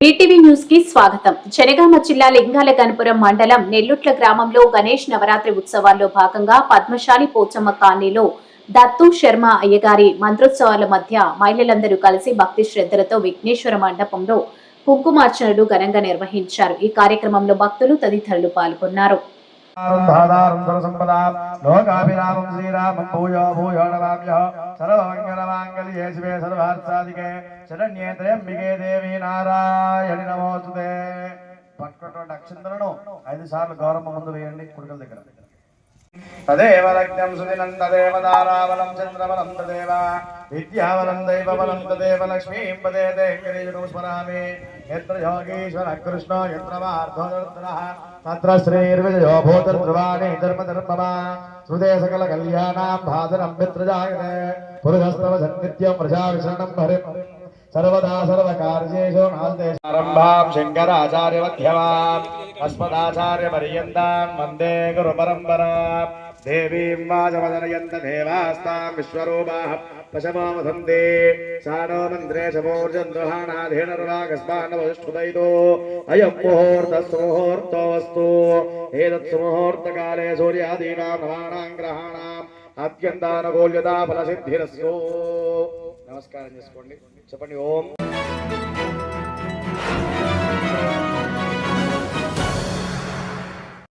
ETV న్యూస్కి స్వాగతం. జనగామ జిల్లా లింగాల గణపురం మండలం నెల్లుట్ల గ్రామంలో గణేష్ నవరాత్రి ఉత్సవాల్లో భాగంగా పద్మశాలి పోచమ్మ కాలనీలో దత్తు శర్మ అయ్యగారి మంత్రోత్సవాల మధ్య మహిళలందరూ కలిసి భక్తి శ్రద్ధలతో విఘ్నేశ్వర మండపంలో కుంకుమార్చనలు ఘనంగా నిర్వహించారు. ఈ కార్యక్రమంలో భక్తులు తదితరులు పాల్గొన్నారు. ధాదారం సర్వసంపదా లోకాభిరామం శ్రీరామం భూయో భూయో నమామ్య సర్వమంగళమాంగళ్యే శివే సర్వార్థాదికే శరణ్యే దేవి నారాయణి నమోస్తుతే పట్టుకున్నటువంటి అక్షంతలను ఐదు సార్లు గౌరవ ముందు వేయండి కుడుకల దగ్గర తదేవ లగ్నం సుదినం తదేవ దారావలం చంద్రబలం తదేవ విద్యావలం దైవబలం తదేవ లక్ష్మీం పదే దేంకరీజును స్మరామి. ఎత్ర యోగీశ్వర కృష్ణ ఎత్ర మార్థోదర్శనః తత్ర శ్రీర్విజయో భూతర్ధ్రువాణి ధర్మధర్మమా. సుదే సకల కళ్యాణాం భాదరం మిత్రజాయతే పురుషస్తవ సన్నిత్యం ప్రజా ప్రజావిషణం హరిం. సర్వదా సర్వకార్యేషు ఆరంభాం శంకరాచార్యమధ్యమాం అస్మదాచార్యపర్యంతాం వందే గురు పరంపరాం దేవీం వాజమదనయంత దేవాస్తాం విశ్వరూపాః పశమో వసంతే సానో మంత్రే సమోర్జంద్రహాణాధీనరులాగస్మానవష్ఠుదైతో అయం ముహూర్తస్సు ముహూర్తో వస్తు ఏతత్సు ముహూర్తకాలే సూర్యాదీనాం నవానాం గ్రహాణాం అత్యంతానుకూల్యతా ఫలసిద్ధిరస్సు నమస్కారం చేసుకోండి. చెప్పండి ఓం.